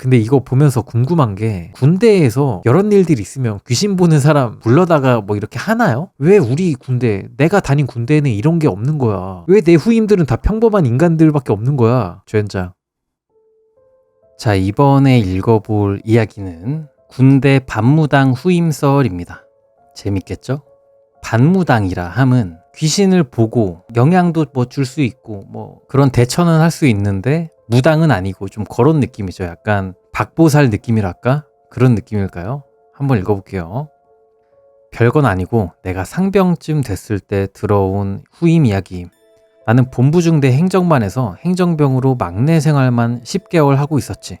근데 이거 보면서 궁금한 게 군대에서 이런 일들이 있으면 귀신 보는 사람 불러다가 뭐 이렇게 하나요? 왜 우리 군대 내가 다닌 군대에는 이런 게 없는 거야? 왜 내 후임들은 다 평범한 인간들밖에 없는 거야? 주연장. 자, 이번에 읽어볼 이야기는 군대 반무당 후임설입니다. 재밌겠죠? 반무당이라 함은 귀신을 보고 영향도 뭐 줄 수 있고 뭐 그런 대처는 할 수 있는데 무당은 아니고 좀 그런 느낌이죠. 약간 박보살 느낌이랄까? 그런 느낌일까요? 한번 읽어볼게요. 별건 아니고 내가 상병쯤 됐을 때 들어온 후임 이야기. 나는 본부중대 행정반에서 행정병으로 막내 생활만 10개월 하고 있었지.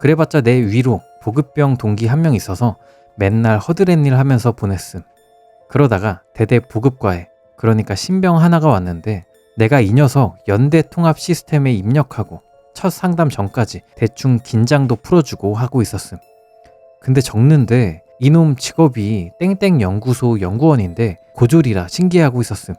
그래봤자 내 위로 보급병 동기 한 명 있어서 맨날 허드렛 일 하면서 보냈음. 그러다가 대대 보급과에 그러니까 신병 하나가 왔는데 내가 이 녀석 연대 통합 시스템에 입력하고 첫 상담 전까지 대충 긴장도 풀어주고 하고 있었음. 근데 적는데 이놈 직업이 땡땡 연구소 연구원인데 고졸이라 신기해하고 있었음.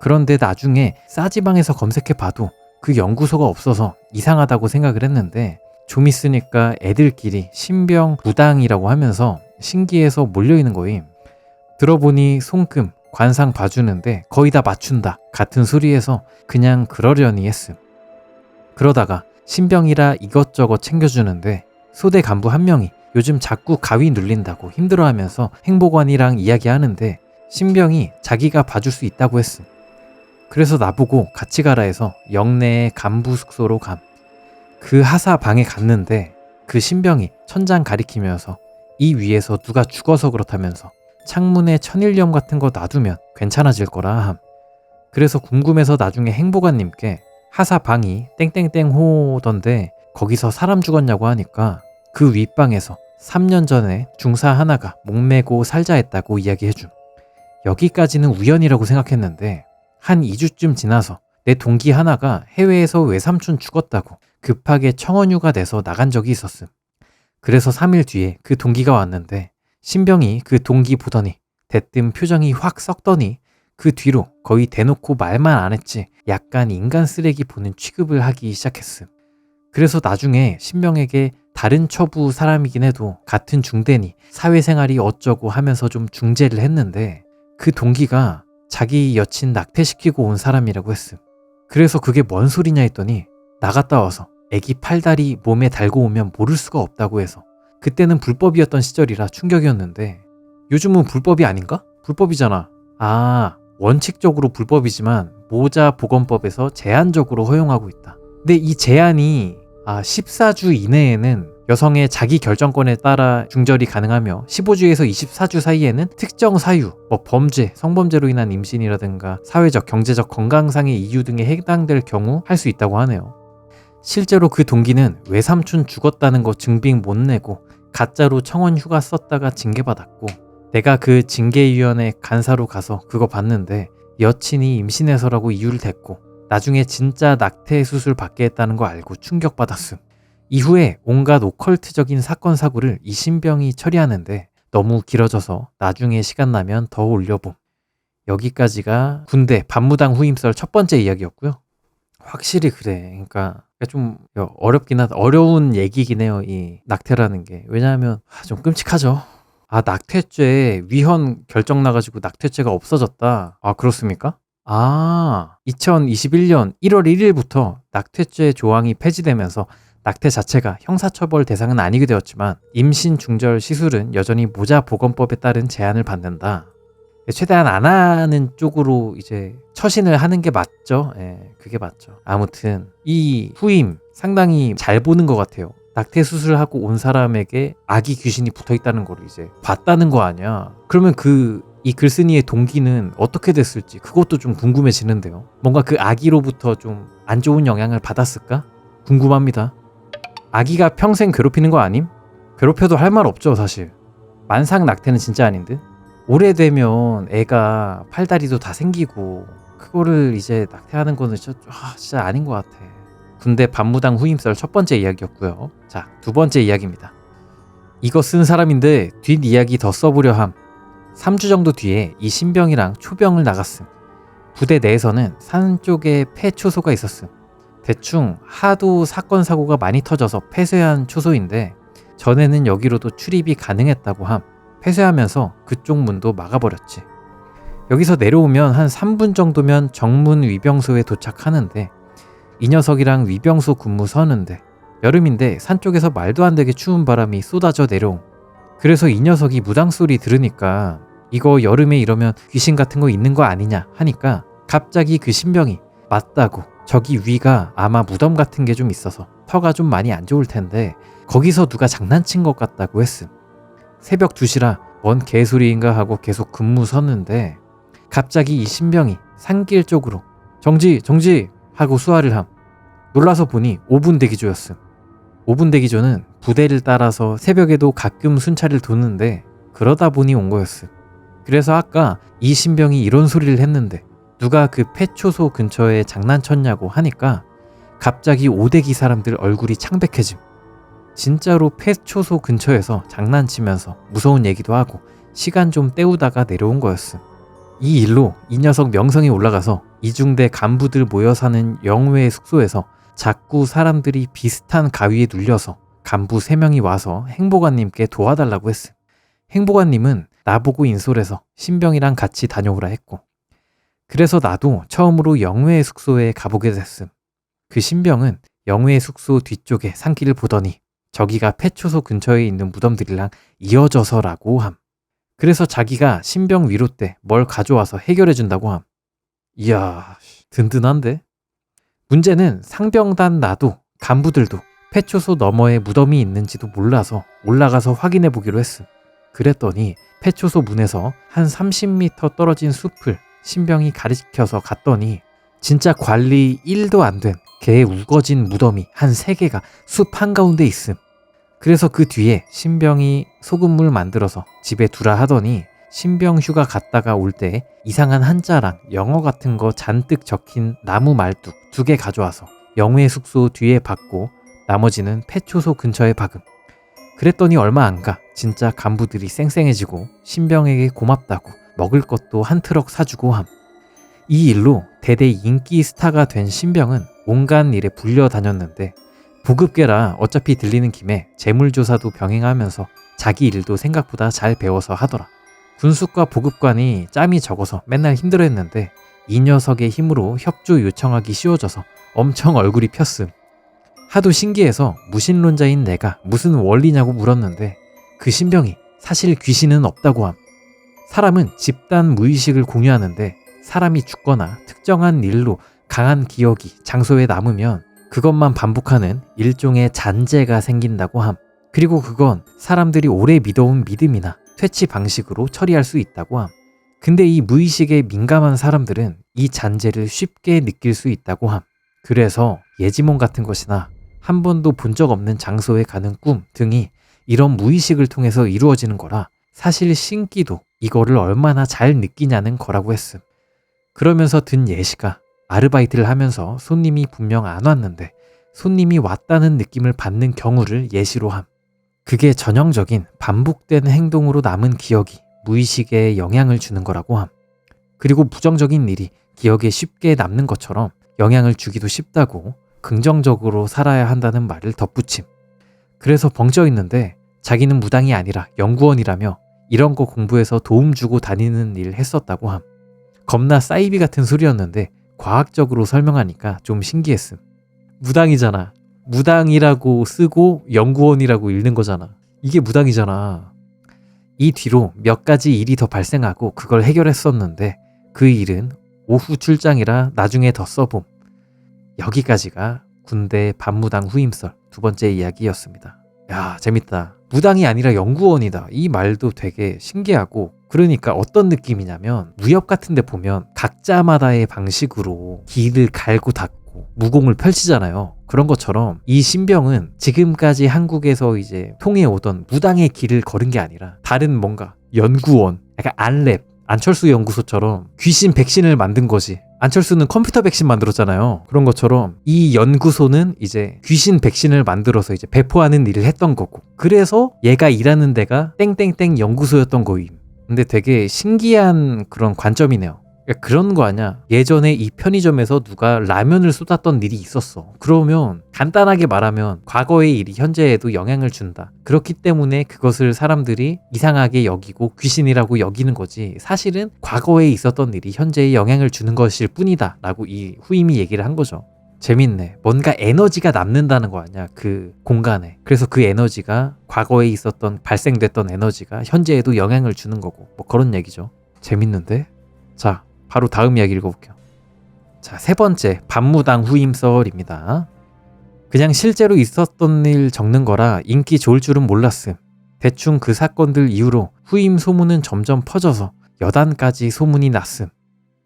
그런데 나중에 싸지방에서 검색해 봐도 그 연구소가 없어서 이상하다고 생각을 했는데 좀 있으니까 애들끼리 신병 무당이라고 하면서 신기해서 몰려있는 거임. 들어보니 손금, 관상 봐주는데 거의 다 맞춘다 같은 소리에서 그냥 그러려니 했음. 그러다가 신병이라 이것저것 챙겨주는데 소대 간부 한 명이 요즘 자꾸 가위 눌린다고 힘들어하면서 행보관이랑 이야기하는데 신병이 자기가 봐줄 수 있다고 했음. 그래서 나보고 같이 가라 해서 영내의 간부 숙소로 감. 그 하사 방에 갔는데 그 신병이 천장 가리키면서 이 위에서 누가 죽어서 그렇다면서 창문에 천일염 같은 거 놔두면 괜찮아질 거라 함. 그래서 궁금해서 나중에 행보관님께 하사 방이 땡땡땡 호던데 거기서 사람 죽었냐고 하니까 그 윗방에서 3년 전에 중사 하나가 목매고 살자 했다고 이야기해줌. 여기까지는 우연이라고 생각했는데 한 2주쯤 지나서 내 동기 하나가 해외에서 외삼촌 죽었다고 급하게 청원휴가 내서 나간 적이 있었음. 그래서 3일 뒤에 그 동기가 왔는데 신병이 그 동기 보더니 대뜸 표정이 확 썩더니 그 뒤로 거의 대놓고 말만 안 했지 약간 인간 쓰레기 보는 취급을 하기 시작했음. 그래서 나중에 신병에게 다른 처부 사람이긴 해도 같은 중대니 사회생활이 어쩌고 하면서 좀 중재를 했는데 그 동기가 자기 여친 낙태시키고 온 사람이라고 했음. 그래서 그게 뭔 소리냐 했더니 나갔다 와서 애기 팔다리 몸에 달고 오면 모를 수가 없다고 해서 그때는 불법이었던 시절이라 충격이었는데 요즘은 불법이 아닌가? 불법이잖아. 아, 원칙적으로 불법이지만 모자 보건법에서 제한적으로 허용하고 있다. 근데 이 제한이 아, 14주 이내에는 여성의 자기 결정권에 따라 중절이 가능하며 15주에서 24주 사이에는 특정 사유, 뭐 범죄, 성범죄로 인한 임신이라든가 사회적, 경제적, 건강상의 이유 등에 해당될 경우 할 수 있다고 하네요. 실제로 그 동기는 외삼촌 죽었다는 거 증빙 못 내고 가짜로 청원 휴가 썼다가 징계받았고 내가 그 징계위원회 간사로 가서 그거 봤는데 여친이 임신해서라고 이유를 댔고 나중에 진짜 낙태 수술 받게 했다는 거 알고 충격받았음. 이후에 온갖 오컬트적인 사건 사고를 이 신병이 처리하는데 너무 길어져서 나중에 시간 나면 더 올려봄. 여기까지가 군대 반무당 후임설 첫 번째 이야기였고요. 확실히 그래. 그러니까 좀 어렵긴 하다. 어려운 얘기긴 해요. 이 낙태라는 게. 왜냐하면 아, 좀 끔찍하죠. 아, 낙태죄 위헌 결정 나가지고 낙태죄가 없어졌다. 아, 그렇습니까? 아, 2021년 1월 1일부터 낙태죄 조항이 폐지되면서 낙태 자체가 형사처벌 대상은 아니게 되었지만 임신 중절 시술은 여전히 모자 보건법에 따른 제한을 받는다. 최대한 안 하는 쪽으로 이제 처신을 하는 게 맞죠. 예, 그게 맞죠. 아무튼 이 후임 상당히 잘 보는 것 같아요. 낙태 수술을 하고 온 사람에게 아기 귀신이 붙어 있다는 걸 이제 봤다는 거 아니야. 그러면 그 이 글쓴이의 동기는 어떻게 됐을지 그것도 좀 궁금해지는데요. 뭔가 그 아기로부터 좀 안 좋은 영향을 받았을까? 궁금합니다. 아기가 평생 괴롭히는 거 아님? 괴롭혀도 할 말 없죠, 사실. 만상 낙태는 진짜 아닌 듯. 오래되면 애가 팔다리도 다 생기고 그거를 이제 낙태하는 거는 진짜, 아, 진짜 아닌 것 같아. 군대 반무당 후임설 첫 번째 이야기였고요. 자, 두 번째 이야기입니다. 이거 쓴 사람인데 뒷이야기 더 써보려 함. 3주 정도 뒤에 이 신병이랑 초병을 나갔음. 부대 내에서는 산 쪽에 폐초소가 있었음. 대충 하도 사건 사고가 많이 터져서 폐쇄한 초소인데 전에는 여기로도 출입이 가능했다고 함. 폐쇄하면서 그쪽 문도 막아버렸지. 여기서 내려오면 한 3분 정도면 정문 위병소에 도착하는데 이 녀석이랑 위병소 근무 서는데 여름인데 산 쪽에서 말도 안 되게 추운 바람이 쏟아져 내려옴. 그래서 이 녀석이 무당 소리 들으니까 이거 여름에 이러면 귀신 같은 거 있는 거 아니냐 하니까 갑자기 그 신병이 맞다고 저기 위가 아마 무덤 같은 게 좀 있어서 터가 좀 많이 안 좋을 텐데 거기서 누가 장난친 것 같다고 했음. 새벽 2시라 뭔 개소리인가 하고 계속 근무 섰는데 갑자기 이 신병이 산길 쪽으로 정지 정지 하고 수화를 함. 놀라서 보니 5분 대기조였음. 5분 대기조는 부대를 따라서 새벽에도 가끔 순찰을 도는데 그러다 보니 온 거였음. 그래서 아까 이 신병이 이런 소리를 했는데 누가 그 폐초소 근처에 장난쳤냐고 하니까 갑자기 오대기 사람들 얼굴이 창백해짐. 진짜로 폐초소 근처에서 장난치면서 무서운 얘기도 하고 시간 좀 때우다가 내려온 거였음. 이 일로 이 녀석 명성이 올라가서 이중대 간부들 모여 사는 영외 숙소에서 자꾸 사람들이 비슷한 가위에 눌려서 간부 3명이 와서 행보관님께 도와달라고 했음. 행보관님은 나보고 인솔해서 신병이랑 같이 다녀오라 했고 그래서 나도 처음으로 영외 숙소에 가보게 됐음. 그 신병은 영외 숙소 뒤쪽에 산길을 보더니 저기가 폐초소 근처에 있는 무덤들이랑 이어져서라고 함. 그래서 자기가 신병 위로 때 뭘 가져와서 해결해 준다고 함. 이야, 든든한데? 문제는 상병단 나도 간부들도 폐초소 너머에 무덤이 있는지도 몰라서 올라가서 확인해 보기로 했음. 그랬더니 폐초소 문에서 한 30m 떨어진 숲을 신병이 가리켜서 갔더니 진짜 관리 1도 안 된개 우거진 무덤이 한 3개가 숲 한가운데 있음. 그래서 그 뒤에 신병이 소금물 만들어서 집에 두라 하더니 신병 휴가 갔다가 올 때 이상한 한자랑 영어 같은 거 잔뜩 적힌 나무 말뚝 두 개 가져와서 영회 숙소 뒤에 박고 나머지는 폐초소 근처에 박음. 그랬더니 얼마 안 가 진짜 간부들이 쌩쌩해지고 신병에게 고맙다고 먹을 것도 한 트럭 사주고 함. 이 일로 대대 인기 스타가 된 신병은 온갖 일에 불려 다녔는데 보급계라 어차피 들리는 김에 재물조사도 병행하면서 자기 일도 생각보다 잘 배워서 하더라. 군수과 보급관이 짬이 적어서 맨날 힘들어했는데 이 녀석의 힘으로 협조 요청하기 쉬워져서 엄청 얼굴이 폈음. 하도 신기해서 무신론자인 내가 무슨 원리냐고 물었는데 그 신병이 사실 귀신은 없다고 함. 사람은 집단 무의식을 공유하는데 사람이 죽거나 특정한 일로 강한 기억이 장소에 남으면 그것만 반복하는 일종의 잔재가 생긴다고 함. 그리고 그건 사람들이 오래 믿어온 믿음이나 퇴치 방식으로 처리할 수 있다고 함. 근데 이 무의식에 민감한 사람들은 이 잔재를 쉽게 느낄 수 있다고 함. 그래서 예지몽 같은 것이나 한 번도 본 적 없는 장소에 가는 꿈 등이 이런 무의식을 통해서 이루어지는 거라 사실 신기도 이거를 얼마나 잘 느끼냐는 거라고 했음. 그러면서 든 예시가 아르바이트를 하면서 손님이 분명 안 왔는데 손님이 왔다는 느낌을 받는 경우를 예시로 함. 그게 전형적인 반복된 행동으로 남은 기억이 무의식에 영향을 주는 거라고 함. 그리고 부정적인 일이 기억에 쉽게 남는 것처럼 영향을 주기도 쉽다고 긍정적으로 살아야 한다는 말을 덧붙임. 그래서 벙쪄 있는데 자기는 무당이 아니라 연구원이라며 이런 거 공부해서 도움 주고 다니는 일 했었다고 함. 겁나 사이비 같은 소리였는데 과학적으로 설명하니까 좀 신기했음. 무당이잖아. 무당이라고 쓰고 연구원이라고 읽는 거잖아. 이게 무당이잖아. 이 뒤로 몇 가지 일이 더 발생하고 그걸 해결했었는데 그 일은 오후 출장이라 나중에 더 써봄. 여기까지가 군대 반무당 후임설 두 번째 이야기였습니다. 야, 재밌다. 무당이 아니라 연구원이다. 이 말도 되게 신기하고 그러니까 어떤 느낌이냐면 무협 같은 데 보면 각자마다의 방식으로 길을 갈고 닦고 무공을 펼치잖아요. 그런 것처럼 이 신병은 지금까지 한국에서 이제 통해 오던 무당의 길을 걸은 게 아니라 다른 뭔가 연구원, 약간 안랩, 안철수 연구소처럼 귀신 백신을 만든 거지. 안철수는 컴퓨터 백신 만들었잖아요. 그런 것처럼 이 연구소는 이제 귀신 백신을 만들어서 이제 배포하는 일을 했던 거고. 그래서 얘가 일하는 데가 땡땡땡 연구소였던 거임. 근데 되게 신기한 그런 관점이네요. 그러니까 그런 거 아니야. 예전에 이 편의점에서 누가 라면을 쏟았던 일이 있었어. 그러면 간단하게 말하면 과거의 일이 현재에도 영향을 준다. 그렇기 때문에 그것을 사람들이 이상하게 여기고 귀신이라고 여기는 거지. 사실은 과거에 있었던 일이 현재에 영향을 주는 것일 뿐이다. 라고 이 후임이 얘기를 한 거죠. 재밌네. 뭔가 에너지가 남는다는 거 아니야. 그 공간에. 그래서 그 에너지가 과거에 있었던 발생됐던 에너지가 현재에도 영향을 주는 거고 뭐 그런 얘기죠. 재밌는데? 자, 바로 다음 이야기 읽어볼게요. 자, 세 번째 반무당 후임설입니다. 그냥 실제로 있었던 일 적는 거라 인기 좋을 줄은 몰랐음. 대충 그 사건들 이후로 후임 소문은 점점 퍼져서 여단까지 소문이 났음.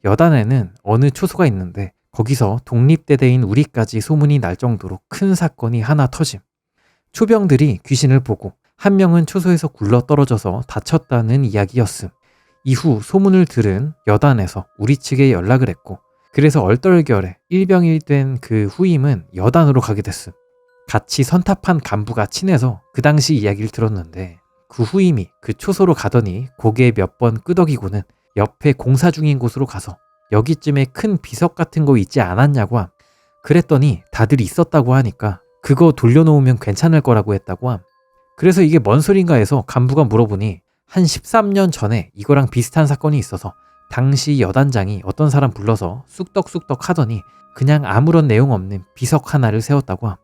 여단에는 어느 초소가 있는데 거기서 독립대대인 우리까지 소문이 날 정도로 큰 사건이 하나 터짐. 초병들이 귀신을 보고 한 명은 초소에서 굴러 떨어져서 다쳤다는 이야기였음. 이후 소문을 들은 여단에서 우리 측에 연락을 했고 그래서 얼떨결에 일병일된 그 후임은 여단으로 가게 됐음. 같이 선탑한 간부가 친해서 그 당시 이야기를 들었는데 그 후임이 그 초소로 가더니 고개 몇 번 끄덕이고는 옆에 공사 중인 곳으로 가서 여기쯤에 큰 비석 같은 거 있지 않았냐고 함. 그랬더니 다들 있었다고 하니까 그거 돌려놓으면 괜찮을 거라고 했다고 함. 그래서 이게 뭔 소린가 해서 간부가 물어보니 한 13년 전에 이거랑 비슷한 사건이 있어서 당시 여단장이 어떤 사람 불러서 쑥덕쑥덕 하더니 그냥 아무런 내용 없는 비석 하나를 세웠다고 함.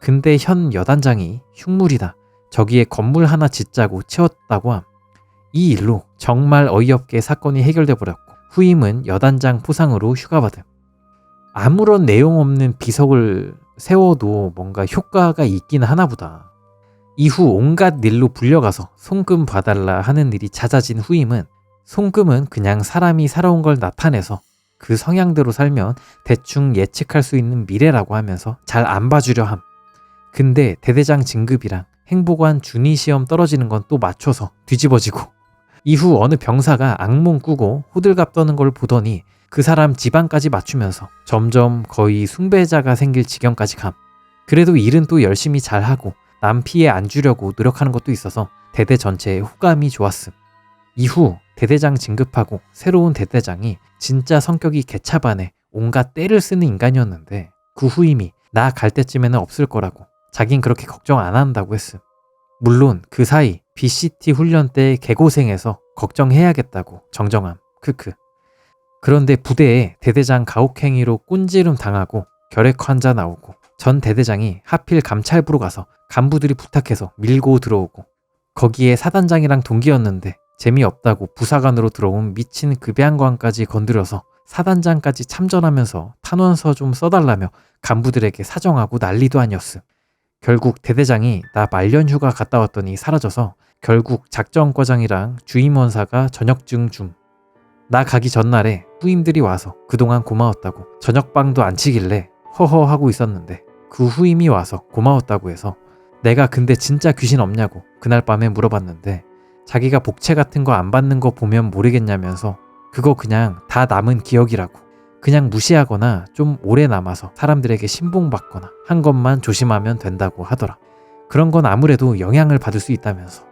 근데 현 여단장이 흉물이다. 저기에 건물 하나 짓자고 채웠다고 함. 이 일로 정말 어이없게 사건이 해결돼 버렸고 후임은 여단장 포상으로 휴가받음. 아무런 내용 없는 비석을 세워도 뭔가 효과가 있긴 하나 보다. 이후 온갖 일로 불려가서 송금 봐달라 하는 일이 잦아진 후임은 송금은 그냥 사람이 살아온 걸 나타내서 그 성향대로 살면 대충 예측할 수 있는 미래라고 하면서 잘 안 봐주려 함. 근데 대대장 진급이랑 행보관 준위 시험 떨어지는 건 또 맞춰서 뒤집어지고 이후 어느 병사가 악몽 꾸고 호들갑 떠는 걸 보더니 그 사람 집안까지 맞추면서 점점 거의 숭배자가 생길 지경까지 감. 그래도 일은 또 열심히 잘하고 남 피해 안 주려고 노력하는 것도 있어서 대대 전체에 호감이 좋았음. 이후 대대장 진급하고 새로운 대대장이 진짜 성격이 개차반에 온갖 때를 쓰는 인간이었는데 그 후임이 나 갈 때쯤에는 없을 거라고 자긴 그렇게 걱정 안 한다고 했음. 물론 그 사이 BCT 훈련 때 개고생해서 걱정해야겠다고 정정함. 크크. 그런데 부대에 대대장 가혹행위로 꼰지름 당하고 결핵 환자 나오고 전 대대장이 하필 감찰부로 가서 간부들이 부탁해서 밀고 들어오고 거기에 사단장이랑 동기였는데 재미없다고 부사관으로 들어온 미친 급여관까지 건드려서 사단장까지 참전하면서 탄원서 좀 써달라며 간부들에게 사정하고 난리도 아니었음. 결국 대대장이 나 말년 휴가 갔다 왔더니 사라져서 결국 작전과장이랑 주임원사가 저녁증 줌. 나 가기 전날에 후임들이 와서 그동안 고마웠다고 저녁방도 안 치길래 허허 하고 있었는데 그 후임이 와서 고마웠다고 해서 내가 근데 진짜 귀신 없냐고 그날 밤에 물어봤는데 자기가 복채 같은 거 안 받는 거 보면 모르겠냐면서 그거 그냥 다 남은 기억이라고 그냥 무시하거나 좀 오래 남아서 사람들에게 신봉받거나 한 것만 조심하면 된다고 하더라. 그런 건 아무래도 영향을 받을 수 있다면서.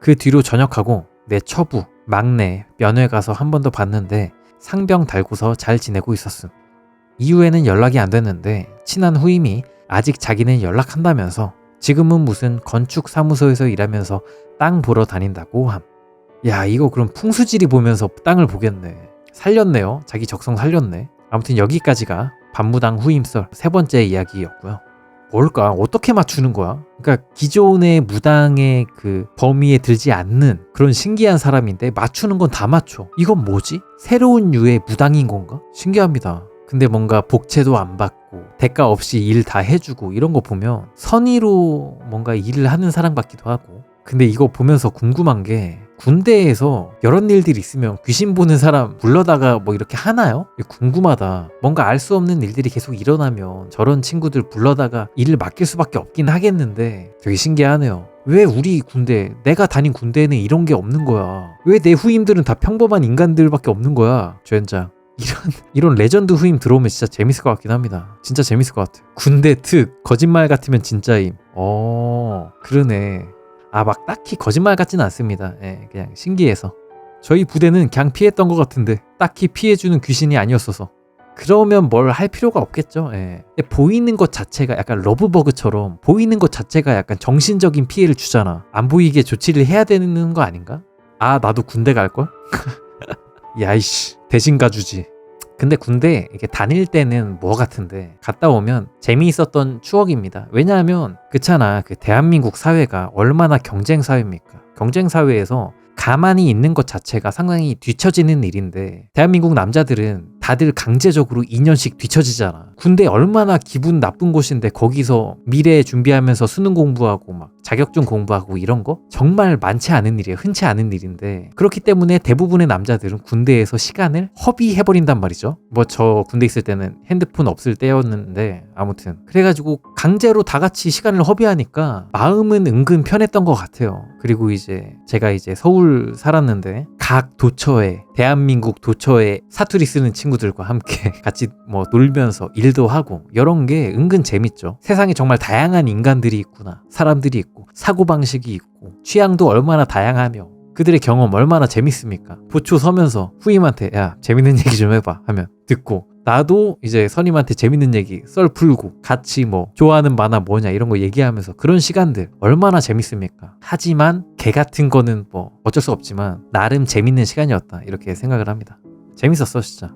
그 뒤로 전역하고 내 처부, 막내, 면회 가서 한 번 더 봤는데 상병 달고서 잘 지내고 있었음. 이후에는 연락이 안 됐는데 친한 후임이 아직 자기는 연락한다면서 지금은 무슨 건축 사무소에서 일하면서 땅 보러 다닌다고 함. 야, 이거 그럼 풍수지리 보면서 땅을 보겠네. 살렸네요. 자기 적성 살렸네. 아무튼 여기까지가 반무당 후임설 세 번째 이야기였고요. 뭘까? 어떻게 맞추는 거야? 그러니까 기존의 무당의 그 범위에 들지 않는 그런 신기한 사람인데 맞추는 건 다 맞춰. 이건 뭐지? 새로운 유의 무당인 건가? 신기합니다. 근데 뭔가 복채도 안 받고 대가 없이 일 다 해주고 이런 거 보면 선의로 뭔가 일을 하는 사람 같기도 하고 근데 이거 보면서 궁금한 게 군대에서 이런 일들이 있으면 귀신 보는 사람 불러다가 뭐 이렇게 하나요? 궁금하다. 뭔가 알 수 없는 일들이 계속 일어나면 저런 친구들 불러다가 일을 맡길 수밖에 없긴 하겠는데 되게 신기하네요. 왜 우리 군대, 내가 다닌 군대에는 이런 게 없는 거야? 왜 내 후임들은 다 평범한 인간들밖에 없는 거야? 주연장. 이런 이런 레전드 후임 들어오면 진짜 재밌을 것 같긴 합니다. 진짜 재밌을 것 같아. 군대 특 거짓말 같으면 진짜임. 어 그러네. 아 막 딱히 거짓말 같지는 않습니다. 예, 그냥 신기해서. 저희 부대는 그냥 피했던 것 같은데 딱히 피해주는 귀신이 아니었어서 그러면 뭘 할 필요가 없겠죠. 예. 보이는 것 자체가 약간 러브버그처럼 보이는 것 자체가 약간 정신적인 피해를 주잖아. 안 보이게 조치를 해야 되는 거 아닌가? 아 나도 군대 갈 걸? 야이씨 대신 가주지. 근데 군대 이게 다닐 때는 뭐 같은데 갔다 오면 재미있었던 추억입니다. 왜냐하면 그렇잖아 그 대한민국 사회가 얼마나 경쟁 사회입니까? 경쟁 사회에서 가만히 있는 것 자체가 상당히 뒤처지는 일인데 대한민국 남자들은 다들 강제적으로 2년씩 뒤처지잖아. 군대 얼마나 기분 나쁜 곳인데 거기서 미래 준비하면서 수능 공부하고 막 자격증 공부하고 이런 거 정말 많지 않은 일이에요. 흔치 않은 일인데 그렇기 때문에 대부분의 남자들은 군대에서 시간을 허비해버린단 말이죠. 뭐 저 군대 있을 때는 핸드폰 없을 때였는데 아무튼 그래가지고 강제로 다 같이 시간을 허비하니까 마음은 은근 편했던 것 같아요. 그리고 이제 제가 이제 서울 살았는데 각 도처에 대한민국 도처에 사투리 쓰는 친구들과 함께 같이 뭐 놀면서 일도 하고 이런 게 은근 재밌죠. 세상에 정말 다양한 인간들이 있구나. 사람들이 있고 사고 방식이 있고 취향도 얼마나 다양하며 그들의 경험 얼마나 재밌습니까? 보초 서면서 후임한테 야 재밌는 얘기 좀 해봐 하면 듣고 나도 이제 선임한테 재밌는 얘기 썰 풀고 같이 뭐 좋아하는 만화 뭐냐 이런 거 얘기하면서 그런 시간들 얼마나 재밌습니까? 하지만 개 같은 거는 뭐 어쩔 수 없지만 나름 재밌는 시간이었다 이렇게 생각을 합니다. 재밌었어 진짜.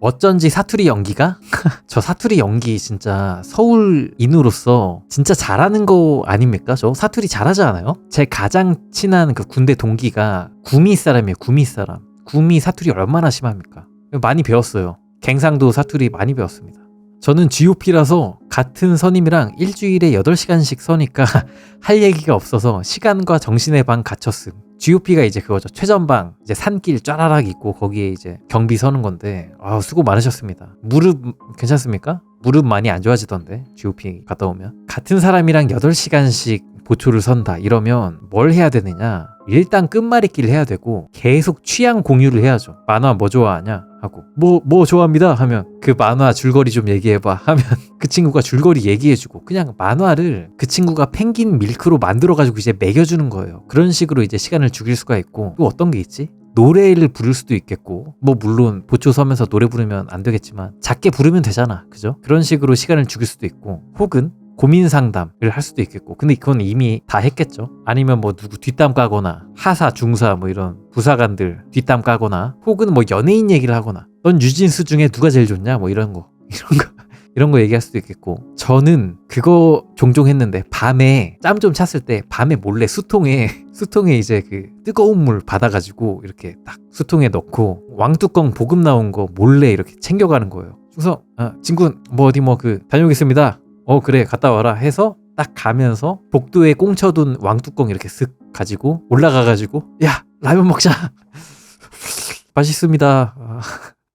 어쩐지 사투리 연기가 저 사투리 연기 진짜 서울인으로서 진짜 잘하는 거 아닙니까? 저 사투리 잘하지 않아요? 제 가장 친한 그 군대 동기가 구미 사람이에요. 구미 사람. 구미 사투리 얼마나 심합니까? 많이 배웠어요. 갱상도 사투리 많이 배웠습니다. 저는 GOP라서 같은 선임이랑 일주일에 8시간씩 서니까 할 얘기가 없어서 시간과 정신의 방 갇혔음. GOP가 이제 그거죠. 최전방, 이제 산길 쫘라락 있고 거기에 이제 경비 서는 건데, 아 수고 많으셨습니다. 무릎 괜찮습니까? 무릎 많이 안 좋아지던데, GOP 갔다 오면. 같은 사람이랑 8시간씩 보초를 선다 이러면 뭘 해야 되느냐 일단 끝말잇기를 해야 되고 계속 취향 공유를 해야죠 만화 뭐 좋아하냐 하고 뭐뭐 좋아합니다? 하면 그 만화 줄거리 좀 얘기해봐. 하면 그 친구가 줄거리 얘기해주고 그냥 만화를 그 친구가 펭귄 밀크로 만들어가지고 이제 먹여주는 거예요. 그런 식으로 이제 시간을 죽일 수가 있고 또 어떤 게 있지? 노래를 부를 수도 있겠고 뭐 물론 보초 서면서 노래 부르면 안 되겠지만 작게 부르면 되잖아. 그죠? 그런 식으로 시간을 죽일 수도 있고 혹은 고민 상담을 할 수도 있겠고 근데 그건 이미 다 했겠죠. 아니면 뭐 누구 뒷담 까거나 하사 중사 뭐 이런 부사관들 뒷담 까거나 혹은 뭐 연예인 얘기를 하거나 넌 유진스 중에 누가 제일 좋냐? 뭐 이런 거 이런 거 이런 거 얘기할 수도 있겠고. 저는 그거 종종 했는데 밤에 짬 좀 찼을 때 밤에 몰래 수통에 수통에 이제 그 뜨거운 물 받아가지고 이렇게 딱 수통에 넣고 왕뚜껑 보급 나온 거 몰래 이렇게 챙겨가는 거예요. 그래서 아, 친구 뭐 어디 뭐 그 다녀오겠습니다 어 그래 갔다 와라 해서 딱 가면서 복도에 꽁쳐둔 왕뚜껑 이렇게 쓱 가지고 올라가가지고 야 라면 먹자 맛있습니다. 아,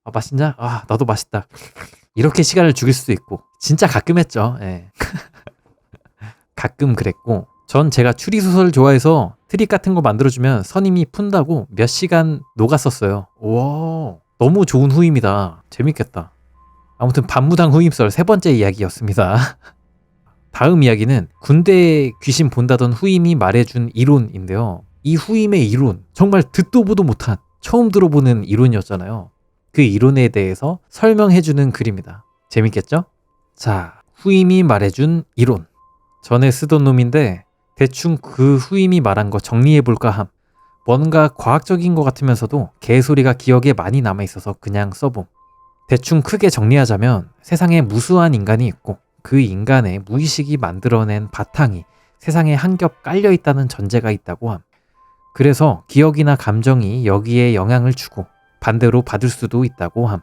아, 맛있냐 아 나도 맛있다. 이렇게 시간을 죽일 수도 있고 진짜 가끔 했죠. 예. 가끔 그랬고 전 제가 추리소설 좋아해서 트릭 같은 거 만들어주면 선임이 푼다고 몇 시간 녹았었어요. 와. 너무 좋은 후임이다. 재밌겠다 아무튼 반무당 후임설 세 번째 이야기였습니다. 다음 이야기는 군대 귀신 본다던 후임이 말해준 이론인데요. 이 후임의 이론, 정말 듣도 보도 못한 처음 들어보는 이론이었잖아요. 그 이론에 대해서 설명해주는 글입니다. 재밌겠죠? 자, 후임이 말해준 이론. 전에 쓰던 놈인데 대충 그 후임이 말한 거 정리해볼까 함. 뭔가 과학적인 것 같으면서도 개소리가 기억에 많이 남아있어서 그냥 써봄. 대충 크게 정리하자면 세상에 무수한 인간이 있고 그 인간의 무의식이 만들어낸 바탕이 세상에 한 겹 깔려 있다는 전제가 있다고 함. 그래서 기억이나 감정이 여기에 영향을 주고 반대로 받을 수도 있다고 함.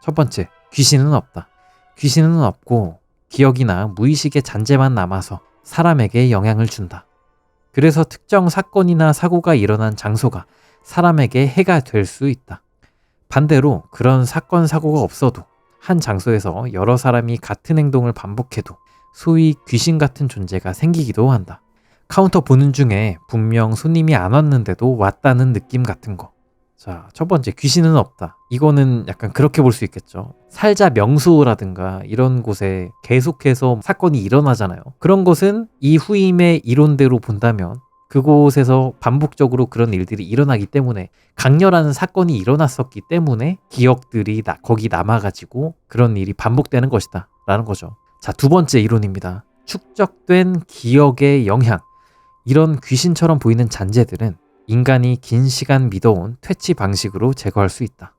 첫 번째, 귀신은 없다. 귀신은 없고 기억이나 무의식의 잔재만 남아서 사람에게 영향을 준다. 그래서 특정 사건이나 사고가 일어난 장소가 사람에게 해가 될 수 있다. 반대로 그런 사건 사고가 없어도 한 장소에서 여러 사람이 같은 행동을 반복해도 소위 귀신 같은 존재가 생기기도 한다. 카운터 보는 중에 분명 손님이 안 왔는데도 왔다는 느낌 같은 거. 자, 첫 번째 귀신은 없다. 이거는 약간 그렇게 볼 수 있겠죠. 살자 명소라든가 이런 곳에 계속해서 사건이 일어나잖아요. 그런 것은 이 후임의 이론대로 본다면 그곳에서 반복적으로 그런 일들이 일어나기 때문에 강렬한 사건이 일어났었기 때문에 기억들이 나- 거기 남아가지고 그런 일이 반복되는 것이다. 라는 거죠. 자, 두 번째 이론입니다. 축적된 기억의 영향. 이런 귀신처럼 보이는 잔재들은 인간이 긴 시간 믿어온 퇴치 방식으로 제거할 수 있다.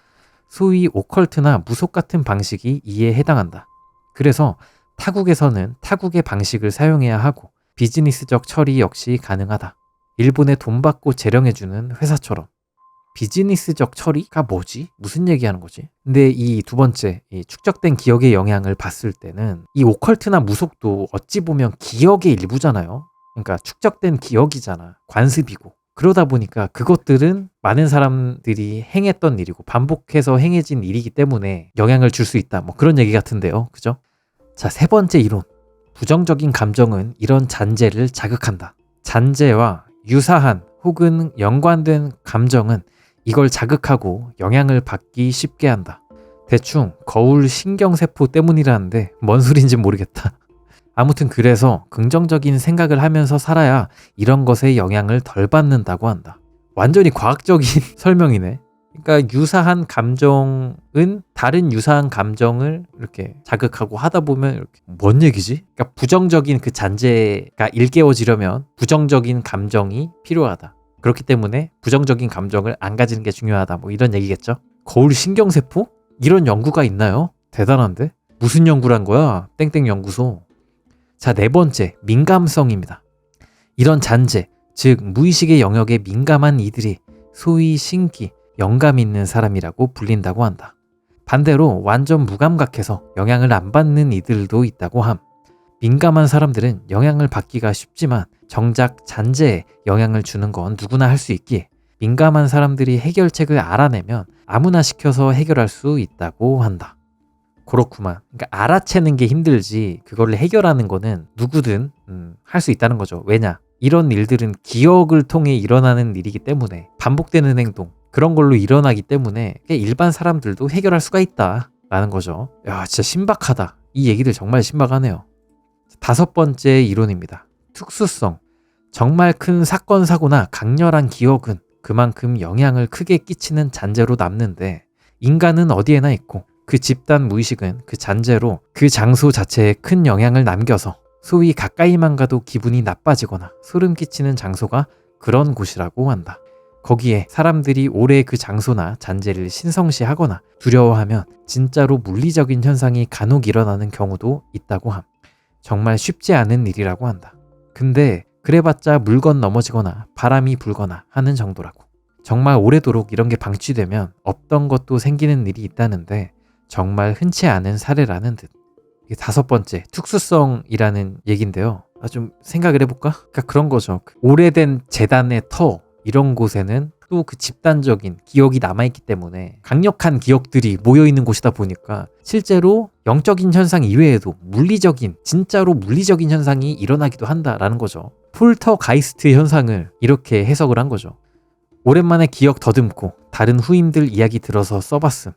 소위 오컬트나 무속 같은 방식이 이에 해당한다. 그래서 타국에서는 타국의 방식을 사용해야 하고 비즈니스적 처리 역시 가능하다. 일본에 돈 받고 재령해주는 회사처럼. 비즈니스적 처리가 뭐지? 무슨 얘기하는 거지? 근데 이 두 번째, 이 축적된 기억의 영향을 봤을 때는 이 오컬트나 무속도 어찌 보면 기억의 일부잖아요. 그러니까 축적된 기억이잖아. 관습이고. 그러다 보니까 그것들은 많은 사람들이 행했던 일이고 반복해서 행해진 일이기 때문에 영향을 줄 수 있다. 뭐 그런 얘기 같은데요. 그죠? 자, 세 번째 이론. 부정적인 감정은 이런 잔재를 자극한다. 잔재와 유사한 혹은 연관된 감정은 이걸 자극하고 영향을 받기 쉽게 한다. 대충 거울 신경세포 때문이라는데 뭔 소린지 모르겠다. 아무튼 그래서 긍정적인 생각을 하면서 살아야 이런 것에 영향을 덜 받는다고 한다. 완전히 과학적인 설명이네. 그러니까 유사한 감정은 다른 유사한 감정을 이렇게 자극하고 하다 보면 이렇게 뭔 얘기지? 그러니까 부정적인 그 잔재가 일깨워지려면 부정적인 감정이 필요하다. 그렇기 때문에 부정적인 감정을 안 가지는 게 중요하다. 뭐 이런 얘기겠죠. 거울 신경세포? 이런 연구가 있나요? 대단한데? 무슨 연구란 거야? 땡땡 연구소. 자, 네 번째, 민감성입니다. 이런 잔재, 즉 무의식의 영역에 민감한 이들이 소위 신기, 영감 있는 사람이라고 불린다고 한다. 반대로 완전 무감각해서 영향을 안 받는 이들도 있다고 함. 민감한 사람들은 영향을 받기가 쉽지만 정작 잔재에 영향을 주는 건 누구나 할 수 있기에 민감한 사람들이 해결책을 알아내면 아무나 시켜서 해결할 수 있다고 한다. 그렇구만. 그러니까 알아채는 게 힘들지 그거를 해결하는 거는 누구든 음, 할 수 있다는 거죠. 왜냐? 이런 일들은 기억을 통해 일어나는 일이기 때문에 반복되는 행동 그런 걸로 일어나기 때문에 일반 사람들도 해결할 수가 있다라는 거죠. 야, 진짜 신박하다. 이 얘기들 정말 신박하네요. 다섯 번째 이론입니다. 특수성. 정말 큰 사건, 사고나 강렬한 기억은 그만큼 영향을 크게 끼치는 잔재로 남는데 인간은 어디에나 있고 그 집단 무의식은 그 잔재로 그 장소 자체에 큰 영향을 남겨서 소위 가까이만 가도 기분이 나빠지거나 소름 끼치는 장소가 그런 곳이라고 한다. 거기에 사람들이 오래 그 장소나 잔재를 신성시하거나 두려워하면 진짜로 물리적인 현상이 간혹 일어나는 경우도 있다고 함. 정말 쉽지 않은 일이라고 한다. 근데 그래봤자 물건 넘어지거나 바람이 불거나 하는 정도라고. 정말 오래도록 이런 게 방치되면 없던 것도 생기는 일이 있다는데 정말 흔치 않은 사례라는 듯. 이게 다섯 번째, 특수성이라는 얘기인데요. 아, 좀 생각을 해볼까? 그러니까 그런 거죠. 그 오래된 재단의 터, 이런 곳에는 또 그 집단적인 기억이 남아있기 때문에 강력한 기억들이 모여있는 곳이다 보니까 실제로 영적인 현상 이외에도 물리적인, 진짜로 물리적인 현상이 일어나기도 한다라는 거죠. 폴터가이스트 현상을 이렇게 해석을 한 거죠. 오랜만에 기억 더듬고 다른 후임들 이야기 들어서 써봤음.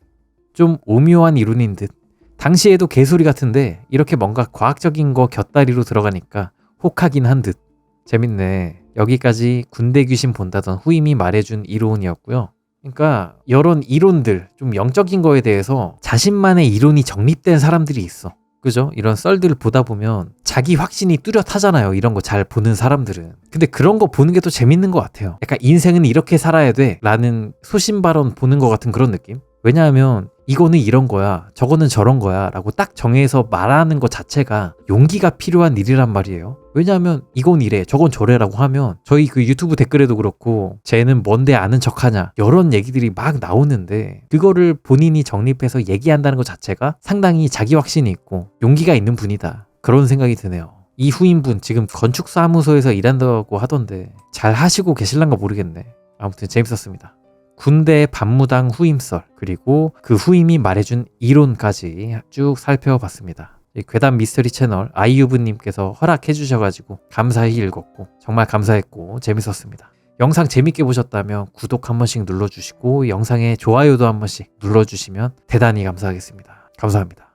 좀 오묘한 이론인 듯. 당시에도 개소리 같은데 이렇게 뭔가 과학적인 거 곁다리로 들어가니까 혹하긴 한 듯. 재밌네. 여기까지 군대 귀신 본다던 후임이 말해준 이론이었고요. 그러니까 이런 이론들, 좀 영적인 거에 대해서 자신만의 이론이 정립된 사람들이 있어. 그죠? 이런 썰들을 보다 보면 자기 확신이 뚜렷하잖아요. 이런 거 잘 보는 사람들은. 근데 그런 거 보는 게 또 재밌는 것 같아요. 약간 인생은 이렇게 살아야 돼. 라는 소신 발언 보는 것 같은 그런 느낌? 왜냐하면 이거는 이런 거야. 저거는 저런 거야. 라고 딱 정해서 말하는 것 자체가 용기가 필요한 일이란 말이에요. 왜냐하면 이건 이래. 저건 저래라고 하면 저희 그 유튜브 댓글에도 그렇고 쟤는 뭔데 아는 척 하냐. 이런 얘기들이 막 나오는데 그거를 본인이 정립해서 얘기한다는 것 자체가 상당히 자기 확신이 있고 용기가 있는 분이다. 그런 생각이 드네요. 이 후임분 지금 건축사무소에서 일한다고 하던데 잘 하시고 계실란가 모르겠네. 아무튼 재밌었습니다. 군대 반무당 후임설 그리고 그 후임이 말해준 이론까지 쭉 살펴봤습니다. 이 괴담 미스터리 채널 아이유브님께서 허락해 주셔가지고 감사히 읽었고 정말 감사했고 재밌었습니다. 영상 재밌게 보셨다면 구독 한 번씩 눌러주시고 영상에 좋아요도 한 번씩 눌러주시면 대단히 감사하겠습니다. 감사합니다.